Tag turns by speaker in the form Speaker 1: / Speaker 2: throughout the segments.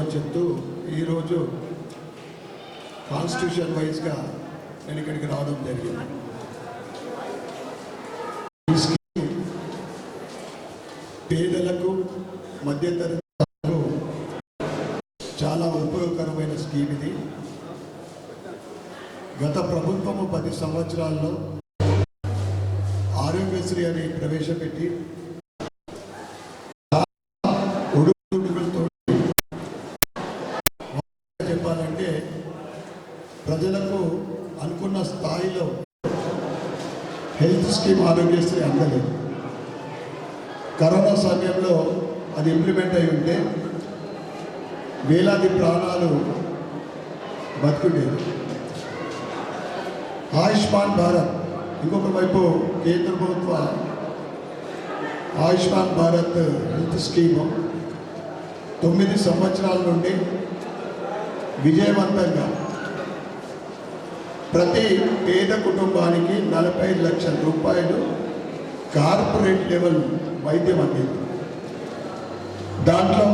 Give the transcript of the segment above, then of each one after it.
Speaker 1: అని చెప్తూ ఈరోజు కాన్స్టిట్యూషన్ వైజ్గా నేను ఇక్కడికి రావడం జరిగింది. ఈ స్కీమ్ పేదలకు మధ్యతరగతి చాలా ఉపయోగకరమైన స్కీమ్ ఇది. గత ప్రభుత్వము పది సంవత్సరాల్లో ఆరోగ్యశ్రీ అని ప్రవేశపెట్టి చెప్పాలంటే ప్రజలకు అనుకున్న స్థాయిలో హెల్త్ స్కీమ్ ఆరోగ్యశ్రీ అందలేదు. కరోనా సమయంలో అది ఇంప్లిమెంట్ అయి ఉంటే వేలాది ప్రాణాలు బతుకుండేవి. ఆయుష్మాన్ భారత్ ఇంకొక వైపు కేంద్ర ప్రభుత్వ ఆయుష్మాన్ భారత్ హెల్త్ స్కీము తొమ్మిది సంవత్సరాల నుండి విజయవంతంగా. ప్రతి పేద కుటుంబానికి నలభై లక్షల రూపాయలు కార్పొరేట్ లెవెల్ వైద్యం అందింది. దాంట్లో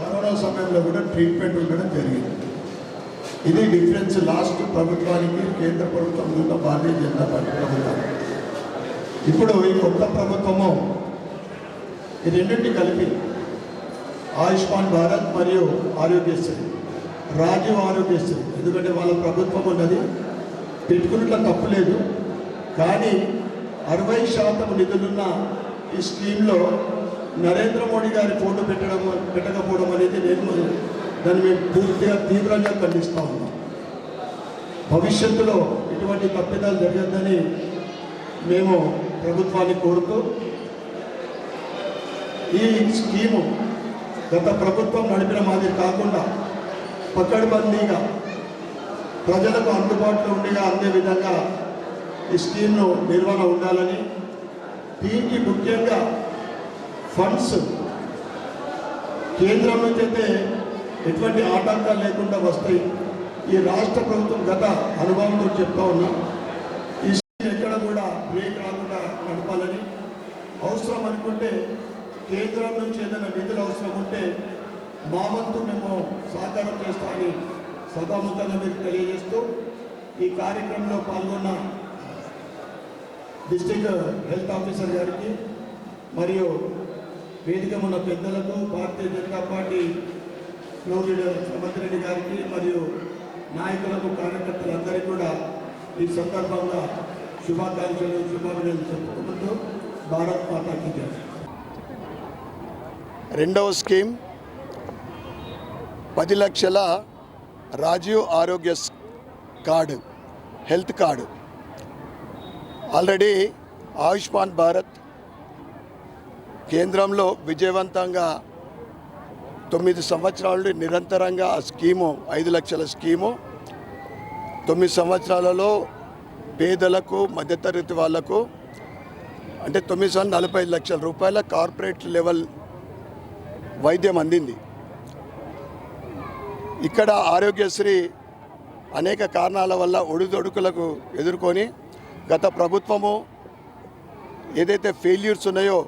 Speaker 1: కరోనా సమయంలో కూడా ట్రీట్మెంట్ ఉండడం జరిగింది. ఇది డిఫరెన్స్ లాస్ట్ ప్రభుత్వానికి కేంద్ర ప్రభుత్వం ఉన్న భారతీయ జనతా పార్టీ ప్రభుత్వం ఇప్పుడు ఈ కొత్త ప్రభుత్వము ఈ రెండింటిని కలిపి ఆయుష్మాన్ భారత్ మరియు ఆరోగ్యశ్రీ. రాజీవ్ చేస్తుంది ఎందుకంటే వాళ్ళ ప్రభుత్వం ఉన్నది. పెట్టుకున్నట్లు తప్పులేదు కానీ అరవై శాతం నిధులున్న ఈ స్కీమ్లో నరేంద్ర మోడీ గారి ఫోటో పెట్టడం పెట్టకపోవడం అనేది నేను దాన్ని మేము పూర్తిగా తీవ్రంగా ఖండిస్తా ఉన్నాం. భవిష్యత్తులో ఇటువంటి తప్పిదాలు జరగద్దని మేము ప్రభుత్వాన్ని కోరుతూ ఈ స్కీము గత ప్రభుత్వం నడిపిన మాదిరి కాకుండా పకడ్బందీగా ప్రజలకు అందుబాటులో ఉండేగా అందే విధంగా ఈ స్కీమ్ను నిర్వహణ ఉండాలని దీనికి ముఖ్యంగా ఫండ్స్ కేంద్రం నుంచి అయితే ఎటువంటి ఆటంకాలు లేకుండా వస్తాయి. ఈ రాష్ట్ర ప్రభుత్వం గత అనుభవంతో చెప్తా ఉన్నాం ఈ స్కీమ్ ఎక్కడ కూడా బ్రేక్ రాకుండా నడపాలని. అవసరం అనుకుంటే కేంద్రం నుంచి ఏదైనా నిధులు అవసరం ఉంటే మా వంతు మేము సహకారం చేస్తామని సభాముఖంగా మీకు తెలియజేస్తూ ఈ కార్యక్రమంలో పాల్గొన్న డిస్టిక్ హెల్త్ ఆఫీసర్ గారికి మరియు వేదిక ఉన్న పెద్దలకు Bharatiya Janata party floor leader Revanth Reddy గారికి మరియు నాయకులకు కార్యకర్తలందరికీ కూడా ఈ సందర్భంగా శుభాకాంక్షలు శుభాభినందనలు చెప్పుకుంటూ భారత్ మాతాకి
Speaker 2: రెండవ స్కీమ్ పది లక్షల రాజీవ్ ఆరోగ్య స్- card health card. Already Ayushman Bharat కేంద్రంలో విజయవంతంగా తొమ్మిది సంవత్సరాల నుండి నిరంతరంగా ఆ స్కీము ఐదు లక్షల స్కీము. తొమ్మిది సంవత్సరాలలో పేదలకు మధ్యతరగతి వాళ్ళకు అంటే తొమ్మిది సంవత్సరాలు నలభై ఐదు లక్షల రూపాయల కార్పొరేట్ లెవెల్ వైద్యం అందింది. ఇక్కడ ఆరోగ్యశ్రీ అనేక కారణాల వల్ల ఒడిదొడుకులకు ఎదుర్కొని గత ప్రభుత్వము ఏదైతే ఫెయిల్యూర్స్ ఉన్నాయో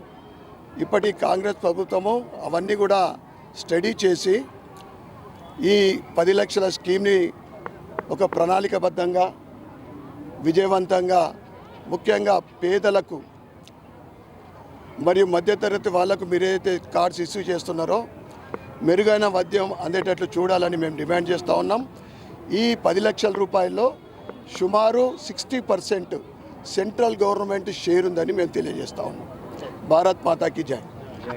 Speaker 2: ఇప్పటి కాంగ్రెస్ ప్రభుత్వము అవన్నీ కూడా స్టడీ చేసి ఈ పది లక్షల స్కీమ్ని ఒక ప్రణాళికబద్ధంగా విజయవంతంగా ముఖ్యంగా పేదలకు మరియు మధ్యతరగతి వాళ్ళకు మీరు ఏదైతే కార్డ్స్ ఇష్యూ చేస్తున్నారో మెరుగైన వైద్యం అందేటట్లు చూడాలని మేము డిమాండ్ చేస్తూ ఉన్నాం. ఈ పది లక్షల రూపాయల్లో సుమారు sixty percent central government share ఉందని మేము తెలియజేస్తా ఉన్నాం. భారత్ మాతాకి జై.